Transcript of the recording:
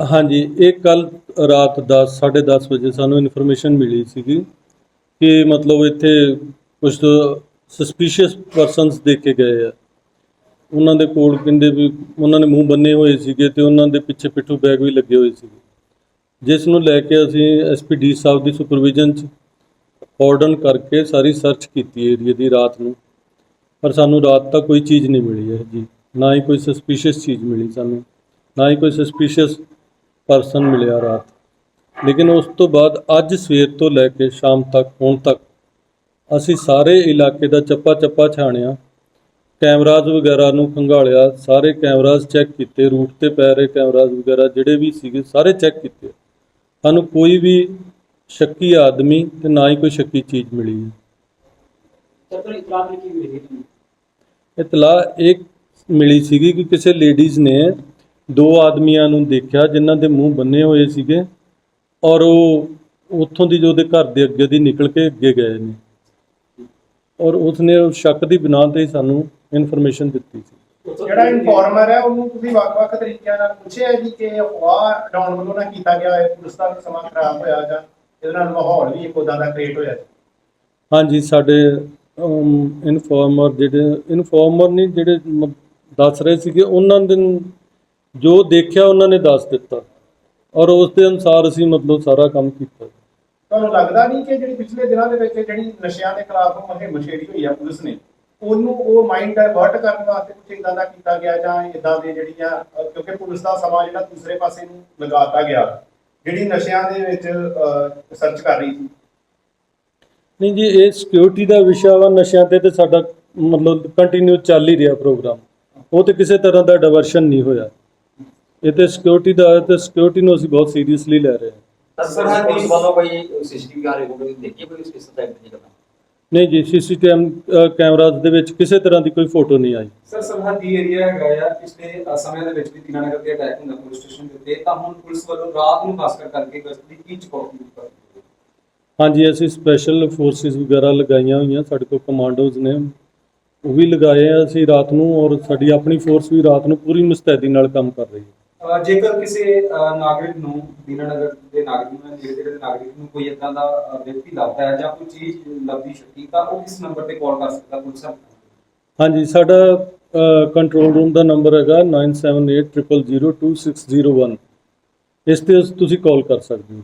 ਹਾਂਜੀ, ਇਹ ਕੱਲ ਰਾਤ 10 10:30 ਵਜੇ ਸਾਨੂੰ ਇਨਫੋਰਮੇਸ਼ਨ ਮਿਲੀ ਸੀਗੀ ਕਿ ਮਤਲਬ ਇੱਥੇ ਕੁਝ ਸਸਪੀਸ਼ੀਅਸ ਪਰਸਨਸ ਦੇਖੇ ਗਏ ਆ। ਉਹਨਾਂ ਦੇ ਕੋਲ ਕਹਿੰਦੇ ਵੀ ਉਹਨਾਂ ਨੇ ਮੂੰਹ ਬੰਨੇ ਹੋਏ ਸੀਗੇ ਤੇ ਉਹਨਾਂ ਦੇ ਪਿੱਛੇ ਪਿੱਠੂ ਬੈਗ ਵੀ ਲੱਗੇ ਹੋਏ ਸੀਗੇ। ਜਿਸ ਨੂੰ ਲੈ ਕੇ ਅਸੀਂ ਐਸਪੀਡੀ ਸਾਹਿਬ ਦੀ ਸੁਪਰਵਿਜ਼ਨ ਚ ਆਰਡਨ ਕਰਕੇ ਸਾਰੀ ਸਰਚ ਕੀਤੀ ਏਰੀਆ ਦੀ ਰਾਤ ਨੂੰ। ਪਰ ਸਾਨੂੰ ਰਾਤ ਤੱਕ ਕੋਈ ਚੀਜ਼ ਨਹੀਂ ਮਿਲੀ ਹੈ ਜੀ। ਨਾ ਹੀ ਕੋਈ ਸਸਪੀਸ਼ੀਅਸ ਚੀਜ਼ ਮਿਲੀ ਸਾਨੂੰ। ਨਾ ਹੀ ਕੋਈ ਸਸਪੀਸ਼ੀਅਸ ਪਰਸਨ ਮਿਲਿਆ ਰਾਤ। ਲੇਕਿਨ ਉਸ ਤੋਂ ਬਾਅਦ ਅੱਜ ਸਵੇਰ ਤੋਂ ਲੈ ਕੇ ਸ਼ਾਮ ਤੱਕ ਹੁਣ ਤੱਕ ਅਸੀਂ ਸਾਰੇ ਇਲਾਕੇ ਦਾ ਚੱਪਾ ਚੱਪਾ ਛਾਣਿਆ। ਕੈਮਰਾਜ਼ ਵਗੈਰਾ ਨੂੰ ਖੰਗਾਲਿਆ ਸਾਰੇ ਕੈਮਰਾਜ਼ ਚੈੱਕ ਕੀਤੇ ਰੂਟ ਤੇ ਪੈ ਰਹੇ ਕੈਮਰਾਜ਼ ਵਗੈਰਾ ਜਿਹੜੇ ਵੀ ਸੀਗੇ ਸਾਰੇ ਚੈੱਕ ਕੀਤੇ। ਸਾਨੂੰ ਕੋਈ ਵੀ ਸ਼ੱਕੀ ਆਦਮੀ ਤੇ ਨਾ ਹੀ ਕੋਈ ਸ਼ੱਕੀ ਚੀਜ਼ ਮਿਲੀ ਹੈ। ਇਤਲਾਹ ਇੱਕ ਮਿਲੀ ਸੀਗੀ ਕਿ ਕਿਸੇ ਲੇਡੀਜ਼ ਨੇ ਦੋ ਆਦਮੀਆਂ ਨੂੰ ਦੇਖਿਆ ਜਿਨ੍ਹਾਂ ਦੇ ਮੂੰਹ ਬੰਨੇ ਹੋਏ ਸੀਗੇ ਔਰ ਉਹ ਉੱਥੋਂ ਦੀ ਜੋ ਉਹਦੇ ਘਰ ਦੇ ਅੱਗੇ ਦੀ ਨਿਕਲ ਕੇ ਅੱਗੇ ਗਏ ਨੇ ਔਰ ਉਸਨੇ ਉਸ ਸ਼ੱਕ ਦੀ ਬਿਨਾਂ ਤੇ ਸਾਨੂੰ ਇਨਫੋਰਮੇਸ਼ਨ ਦਿੱਤੀ ਸੀ ਜਿਹੜਾ ਇਨਫੋਰਮਰ ਹੈ ਉਹਨੂੰ ਤੁਸੀਂ ਵੱਖ-ਵੱਖ ਤਰੀਕਿਆਂ ਨਾਲ ਪੁੱਛਿਆ ਜੀ ਕਿ ਅਫਵਾਹ ਡਾਊਨ ਵੱਲੋਂ ਨਾ ਕੀਤਾ ਗਿਆ ਹੈ ਪੁਲਿਸ ਦਾ ਵੀ ਸਮਾਂ ਖਰਾਬ ਹੋਇਆ ਜਾਂ ਇਹਦੇ ਨਾਲ ਮਾਹੌਲ ਵੀ ਇੱਕ ਦਾ ਕ੍ਰੀਏਟ ਹੋਇਆ। ਹਾਂਜੀ ਸਾਡੇ ਇਨਫੋਰਮਰ ਜਿਹੜੇ ਇਨਫੋਰਮਰ ਨਹੀਂ ਜਿਹੜੇ ਦੱਸ ਰਹੇ ਸੀਗੇ ਉਹਨਾਂ ਦੇ ਜੋ ਦੇਖਿਆ ਉਹਨਾਂ ਨੇ ਦੱਸ ਦਿੱਤਾ। ਔਰ ਉਸ ਦੇ ਅਨੁਸਾਰ ਅਸੀਂ ਮਤਲਬ ਸਾਰਾ ਕੰਮ ਕੀਤਾ। ਤੁਹਾਨੂੰ ਲੱਗਦਾ ਨਹੀਂ ਕਿ ਜਿਹੜੀ ਪਿਛਲੇ ਦਿਨਾਂ ਦੇ ਵਿੱਚ ਜਿਹੜੀ ਨਸ਼ਿਆਂ ਦੇ ਖਿਲਾਫ ਮੁਹਿੰਮ ਛੇੜੀ ਹੋਈ ਆ ਪੁਲਿਸ ਨੇ ਉਹਨੂੰ ਉਹ ਮਾਈਂਡ ਡਾਇਵਰਟ ਕਰਨ ਵਾਸਤੇ ਕੁਝ ਇਦਾਂ ਦਾ ਕੀਤਾ ਗਿਆ ਜਾਂ ਇਦਾਂ ਦੇ ਜਿਹੜੀਆਂ ਕਿਉਂਕਿ ਪੁਲਿਸ ਦਾ ਸਮਾਂ ਜਿਹੜਾ ਦੂਸਰੇ ਪਾਸੇ ਨੂੰ ਲਗਾਤਾ ਗਿਆ ਜਿਹੜੀ ਨਸ਼ਿਆਂ ਦੇ ਵਿੱਚ ਸਰਚ ਕਰ ਰਹੀ ਸੀ? ਨਹੀਂ ਜੀ ਇਹ ਸਿਕਿਉਰਿਟੀ ਦਾ ਵਿਸ਼ਾ ਵਾ ਨਸ਼ਿਆਂ ਤੇ ਤੇ ਸਾਡਾ ਮਤਲਬ ਕੰਟੀਨਿਊ ਚੱਲ ਹੀ ਰਿਹਾ ਪ੍ਰੋਗਰਾਮ ਉਹ ਤੇ ਕਿਸੇ ਤਰ੍ਹਾਂ ਦਾ ਡਾਇਵਰਸ਼ਨ ਨਹੀਂ ਹੋਇਆ। ਇਹ ਤੇ ਸਿਕਿਉਰਿਟੀ ਦਾ ਹੈ ਤੇ ਸਿਕਿਉਰਿਟੀ ਨੂੰ ਅਸੀਂ ਬਹੁਤ ਸੀਰੀਅਸਲੀ ਲੈ ਰਹੇ ਹਾਂ। ਸਰ ਹਾਂ ਪੁਲਿਸ ਵੱਲੋਂ ਕੋਈ ਸੀਸੀਟੀਵੀ ਕੈਮਰੇ ਕੋਲ ਦੇਖੀ ਕੋਈ ਇਸ ਸਾਈਡ ਤੇ ਕਰਨਾ ਨਹੀਂ ਜੀ ਸੀਸੀਟੀਵੀ ਕੈਮਰਾਜ਼ ਦੇ ਵਿੱਚ ਕਿਸੇ ਤਰ੍ਹਾਂ ਦੀ ਕੋਈ ਫੋਟੋ ਨਹੀਂ ਆਈ। ਸਰ ਸਰਹੱਦੀ ਏਰੀਆ ਹੈਗਾ ਆ? ਪਿਛਲੇ ਸਮੇਂ ਦੇ ਵਿੱਚ ਵੀ ਦੀਨਾਨਗਰ ਤੇ ਅਟੈਕ ਹੁੰਦਾ ਪੁਲਿਸ ਸਟੇਸ਼ਨ ਦੇ ਉੱਤੇ ਤਾਂ ਹੁਣ ਪੁਲਿਸ ਵੱਲੋਂ ਰਾਤ ਨੂੰ ਖਾਸ ਕਰ ਕਰਕੇ ਗਸ਼ਤ ਦੀ ਕੀ ਚੁਕੌਤੀ ਕੀਤੀ ਹਾਂਜੀ ਅਸੀਂ ਸਪੈਸ਼ਲ ਫੋਰਸਿਸ ਵਗੈਰਾ ਲਗਾਈਆਂ ਹੋਈਆਂ ਸਾਡੇ ਕੋਲ ਕਮਾਂਡੋਜ਼ ਨੇ। ਉਹ ਵੀ ਲਗਾਏ ਆ ਅਸੀਂ ਰਾਤ ਨੂੰ ਔਰ ਸਾਡੀ ਆਪਣੀ ਫੋਰਸ ਵੀ ਰਾਤ ਨੂੰ ਪੂਰੀ ਮੁਸਤੈਦੀ ਨਾਲ ਕੰਮ ਕਰ ਰਹੀ ਹੈ। ਜੇਕਰ ਕਿਸੇ ਨਾਗਰਿਕ ਨੂੰ, ਦੀਨਾਨਗਰ ਦੇ ਨਾਗਰਿਕ ਨੂੰ ਨੇੜੇ ਤੇੜੇ ਨਾਗਰਿਕ ਨੂੰ ਕੋਈ ਇਦਾਂ ਦਾ ਵਿਅਕਤੀ ਲੱਭਦਾ ਹੈ ਜਾਂ ਕੋਈ ਚੀਜ਼ ਲੱਭਦੀ ਸ਼ੱਕੀ ਤਾਂ ਉਹ ਕਿਸ ਨੰਬਰ ਤੇ ਕਾਲ ਕਰ ਸਕਦਾ ਪੁਲਿਸ ਨੂੰ ਹਾਂਜੀ, ਸਾਡਾ ਕੰਟਰੋਲ ਰੂਮ ਦਾ ਨੰਬਰ ਹੈਗਾ 9780022601 ਇਸ ਤੇ ਤੁਸੀਂ ਕਾਲ ਕਰ ਸਕਦੇ ਹੋ।